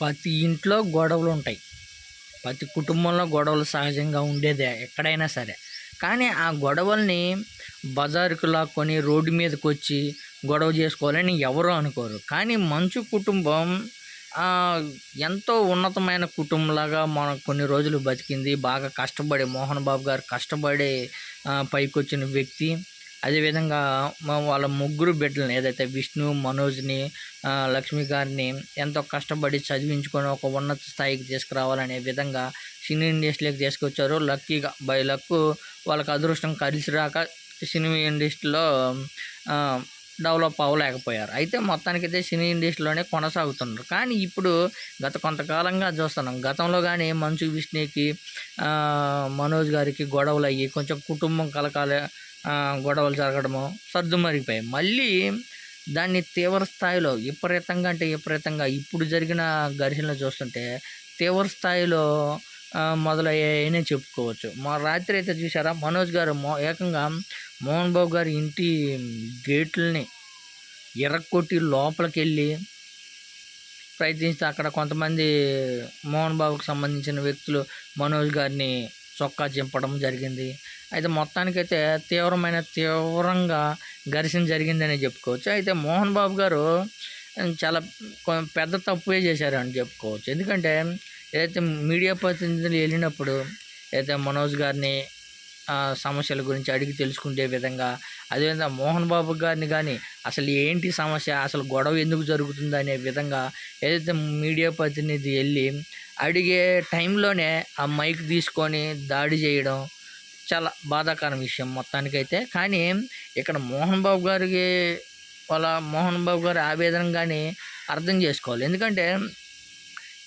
ప్రతి ఇంట్లో గొడవలు ఉంటాయి. ప్రతి కుటుంబంలో గొడవలు సహజంగా ఉండేదే ఎక్కడైనా సరే. కానీ ఆ గొడవల్ని బజారుకు లాక్కొని రోడ్డు మీదకి వచ్చి గొడవ చేసుకోవాలని ఎవరు అనుకోరు. కానీ మంచు కుటుంబం ఎంతో ఉన్నతమైన కుటుంబంలాగా మన కొన్ని రోజులు బతికింది బాగా కష్టపడి మోహన్ బాబు గారు కష్టపడి పైకొచ్చిన వ్యక్తి. అదేవిధంగా మా- వాళ్ళ ముగ్గురు బిడ్డలని ఏదైతే విష్ణు మనోజ్ని లక్ష్మి గారిని ఎంతో కష్టపడి చదివించుకొని ఒక ఉన్నత స్థాయికి తీసుకురావాలనే విధంగా సినీ ఇండస్ట్రీలోకి తీసుకొచ్చారు. లక్కీగా బై లక్ వాళ్ళకి అదృష్టం కలిసి రాక సినిమా ఇండస్ట్రీలో డెవలప్ అవ్వలేకపోయారు. అయితే మొత్తానికైతే సినీ ఇండస్ట్రీలోనే కొనసాగుతున్నారు. కానీ ఇప్పుడు గత కొంతకాలంగా చూస్తున్నాం. గతంలో కానీ మంచు విష్ణుకి మనోజ్ గారికి గొడవలు అయ్యి కొంచెం కుటుంబం కలకాల గొడవలు జరగడము సర్దుమరిగిపోయాయి. మళ్ళీ దాన్ని తీవ్ర స్థాయిలో విపరీతంగా అంటే విపరీతంగా ఇప్పుడు జరిగిన ఘర్షణలు చూస్తుంటే తీవ్ర స్థాయిలో మొదలయ్యాయనే చెప్పుకోవచ్చు. మా రాత్రి అయితే చూసారా మనోజ్ గారు మో ఏకంగా మోహన్ బాబు గారి ఇంటి గేట్లని ఎర్రకొట్టి లోపలికి వెళ్ళి ప్రయత్నిస్తే అక్కడ కొంతమంది మోహన్ బాబుకి సంబంధించిన వ్యక్తులు మనోజ్ గారిని చొక్కా చింపడం జరిగింది. అయితే మొత్తానికైతే తీవ్రమైన తీవ్రంగా ఘర్షణ జరిగిందని చెప్పుకోవచ్చు. అయితే మోహన్ బాబు గారు చాలా కొ- పెద్ద తప్పువే చేశారని చెప్పుకోవచ్చు. ఎందుకంటే ఏదైతే మీడియా ప్రతినిధులు వెళ్ళినప్పుడు అయితే మనోజ్ గారిని ఆ, సమస్యల గురించి అడిగి తెలుసుకునే విధంగా అదేవిధంగా మోహన్ బాబు గారిని కానీ అసలు ఏంటి సమస్య అసలు గొడవ ఎందుకు జరుగుతుంది అనే విధంగా ఏదైతే మీడియా ప్రతినిధి వెళ్ళి అడిగే టైంలోనే ఆ మైక్ తీసుకొని దాడి చేయడం చాలా బాధాకరం విషయం మొత్తానికైతే. కానీ ఇక్కడ మోహన్ బాబు గారికి వాళ్ళ మోహన్ బాబు గారి ఆవేదన కానీ అర్థం చేసుకోవాలి. ఎందుకంటే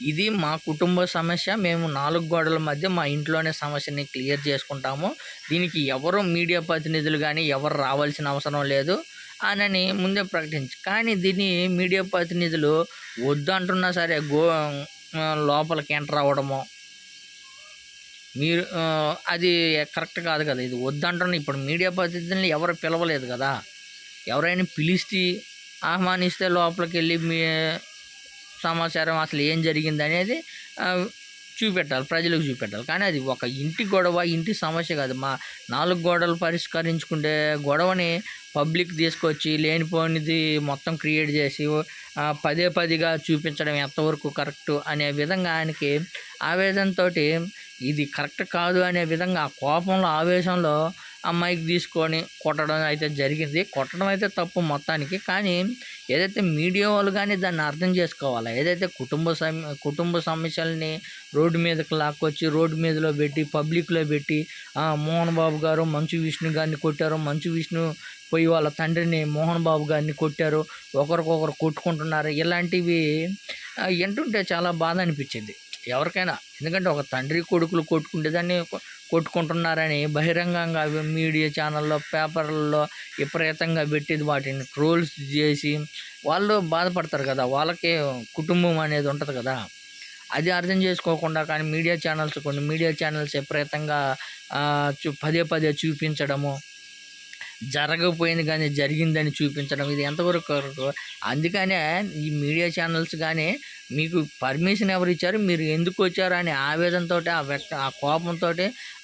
ఇది మా కుటుంబ సమస్య మేము నాలుగు గోడల మధ్య మా ఇంట్లోనే సమస్యని క్లియర్ చేసుకుంటాము. దీనికి ఎవరు మీడియా ప్రతినిధులు కానీ ఎవరు రావాల్సిన అవసరం లేదు అని ముందే ప్రకటించి. కానీ దీన్ని మీడియా ప్రతినిధులు వద్దు అంటున్నా సరే గో లోపలికి ఎంటర్ అవ్వడము మీరు అది కరెక్ట్ కాదు కదా. ఇది వద్దంటున్న ఇప్పుడు మీడియా ప్రతినిధుల్ని ఎవరు పిలవలేదు కదా. ఎవరైనా పిలిస్తే ఆహ్వానిస్తే లోపలికి వెళ్ళి మీ సమాచారం అసలు ఏం జరిగింది అనేది చూపెట్టాలి. ప్రజలకు చూపెట్టాలి. కానీ అది ఒక ఇంటి గొడవ ఇంటి సమస్య కాదు. మా నాలుగు గోడలు పరిష్కరించుకుంటే గొడవని పబ్లిక్ తీసుకొచ్చి లేనిపోనిది మొత్తం క్రియేట్ చేసి పదే పదిగా చూపించడం ఎంతవరకు కరెక్ట్ అనే విధంగా ఆయనకి ఆవేదనతో ఇది కరెక్ట్ కాదు అనే విధంగా ఆ కోపంలో ఆవేశంలో అమ్మాయికి తీసుకొని కొట్టడం అయితే జరిగింది. కొట్టడం అయితే తప్పు మొత్తానికి. కానీ ఏదైతే మీడియా వాళ్ళు కానీ దాన్ని అర్థం చేసుకోవాలి? ఏదైతే కుటుంబ సమ కుటుంబ సమస్యల్ని రోడ్డు మీదకి లాక్కొచ్చి రోడ్డు మీదలో పెట్టి పబ్లిక్లో పెట్టి మోహన్ బాబు గారు మంచు విష్ణు గారిని కొట్టారు. మంచు విష్ణు పోయి వాళ్ళ తండ్రిని మోహన్ బాబు గారిని కొట్టారు. ఒకరికొకరు కొట్టుకుంటున్నారు. ఇలాంటివి వింటుంటే చాలా బాధ అనిపించింది. ఎవరికైనా. ఎందుకంటే ఒక తండ్రి కొడుకులు కొట్టుకుంటేదాన్ని కొట్టుకుంటున్నారని బహిరంగంగా మీడియా ఛానల్లో పేపర్లలో విపరీతంగా పెట్టి వాటిని ట్రోల్స్ చేసి వాళ్ళు బాధపడతారు కదా. వాళ్ళకి కుటుంబం అనేది ఉంటుంది కదా. అది అర్థం చేసుకోకుండా కానీ మీడియా ఛానల్స్ కొన్ని మీడియా ఛానల్స్ విపరీతంగా చూ పదే పదే చూపించడము జరగకపోయింది కానీ జరిగిందని చూపించడం ఇది ఎంతవరకు అందుకనే ఈ మీడియా ఛానల్స్ కానీ మీకు పర్మిషన్ ఎవరు ఇచ్చారు? మీరు ఎందుకు వచ్చారు? అనే ఆవేదనతో ఆ వ్యక్తి ఆ కోపంతో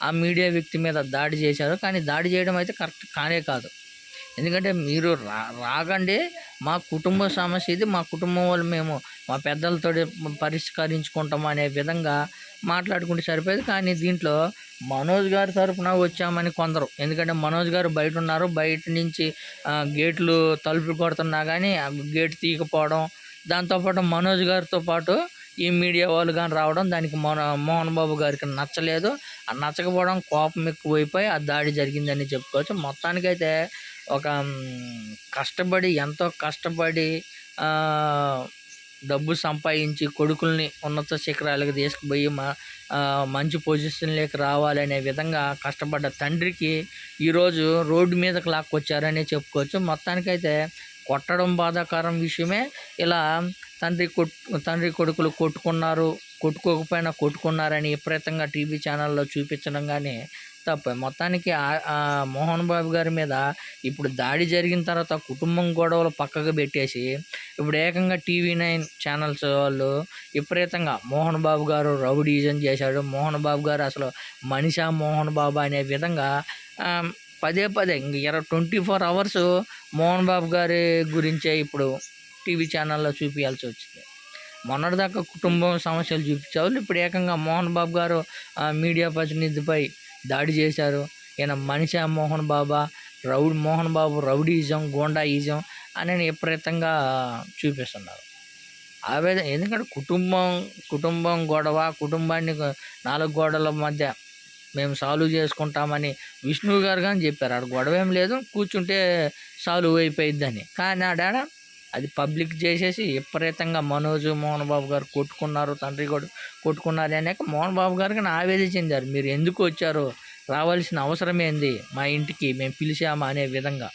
ఆ మీడియా వ్యక్తి మీద దాడి చేశారు. కానీ దాడి చేయడం అయితే కరెక్ట్ కానే కాదు. ఎందుకంటే మీరు రా రాకండి మా కుటుంబ సమస్య ఇది. మా కుటుంబం వాళ్ళు మేము మా పెద్దలతో పరిష్కరించుకుంటాం అనే విధంగా మాట్లాడుకుంటే సరిపోయేది. కానీ దీంట్లో మనోజ్ గారి తరఫున వచ్చామని కొందరు. ఎందుకంటే మనోజ్ గారు బయట ఉన్నారు. బయట నుంచి గేట్లు తలుపులు కొడుతున్నా కానీ గేట్ తీయకపోవడం దాంతోపాటు మనోజ్ గారితో పాటు ఈ మీడియా వాళ్ళు కానీ రావడం దానికి మన మోహన్ బాబు గారికి నచ్చలేదు. ఆ నచ్చకపోవడం కోపం ఎక్కువైపోయి ఆ దాడి జరిగిందని చెప్పుకోవచ్చు. మొత్తానికైతే ఒక కష్టపడి ఎంతో కష్టపడి డబ్బు సంపాదించి కొడుకుల్ని ఉన్నత శిఖరాలకు తీసుకుపోయి మా మంచి పొజిషన్లోకి రావాలనే విధంగా కష్టపడ్డ తండ్రికి ఈరోజు రోడ్డు మీదకి లాక్కొచ్చారనే చెప్పుకోవచ్చు. మొత్తానికైతే కొట్టడం బాధాకరం విషయమే. ఇలా తండ్రి కొట్టు తండ్రి కొడుకులు కొట్టుకున్నారు కొట్టుకోకపోయినా కొట్టుకున్నారని విపరీతంగా టీవీ ఛానల్లో చూపించడం కానీ తప్పే. మొత్తానికి మోహన్ బాబు గారి మీద ఇప్పుడు దాడి జరిగిన తర్వాత కుటుంబం గొడవలు పక్కకు పెట్టేసి ఇప్పుడు ఏకంగా టీవీ నైన్ ఛానల్స్ వాళ్ళు విపరీతంగా మోహన్ బాబు గారు రౌడీజం చేశాడు. మోహన్ బాబు గారు అసలు మనిషా మోహన్ బాబు అనే విధంగా పదే పదే ఇంక ఇరవై twenty four hours Mohan Babu గారి గురించే ఇప్పుడు టీవీ ఛానల్లో చూపించాల్సి వచ్చింది. మొన్నటిదాకా కుటుంబం సమస్యలు చూపించేవాళ్ళు ఇప్పుడు ఏకంగా మోహన్ బాబు గారు మీడియా ప్రతినిధిపై దాడి చేశారు. ఈయన మనిషి మోహన్ బాబా రౌడ్ మోహన్ బాబు రౌడీజం గోండాయిజం అని విపరీతంగా చూపిస్తున్నారు. ఆవేదన ఎందుకంటే కుటుంబం కుటుంబం గొడవ కుటుంబాన్ని నాలుగు గోడల మధ్య మేము సాల్వ్ చేసుకుంటామని విష్ణు గారు కానీ చెప్పారు. ఆడ గొడవ ఏం లేదు కూర్చుంటే సాల్వ్ అయిపోయిద్దని. కానీ ఆడాడ అది పబ్లిక్ చేసేసి విపరీతంగా మనోజ్ మోహన్ బాబు గారు కొట్టుకున్నారు తండ్రి కూడా కొట్టుకున్నారు అనేక మోహన్ బాబు గారికి ఆవేదన చెందారు. మీరు ఎందుకు వచ్చారు రావాల్సిన అవసరం ఏంది మా ఇంటికి మేము పిలిచామా అనే విధంగా.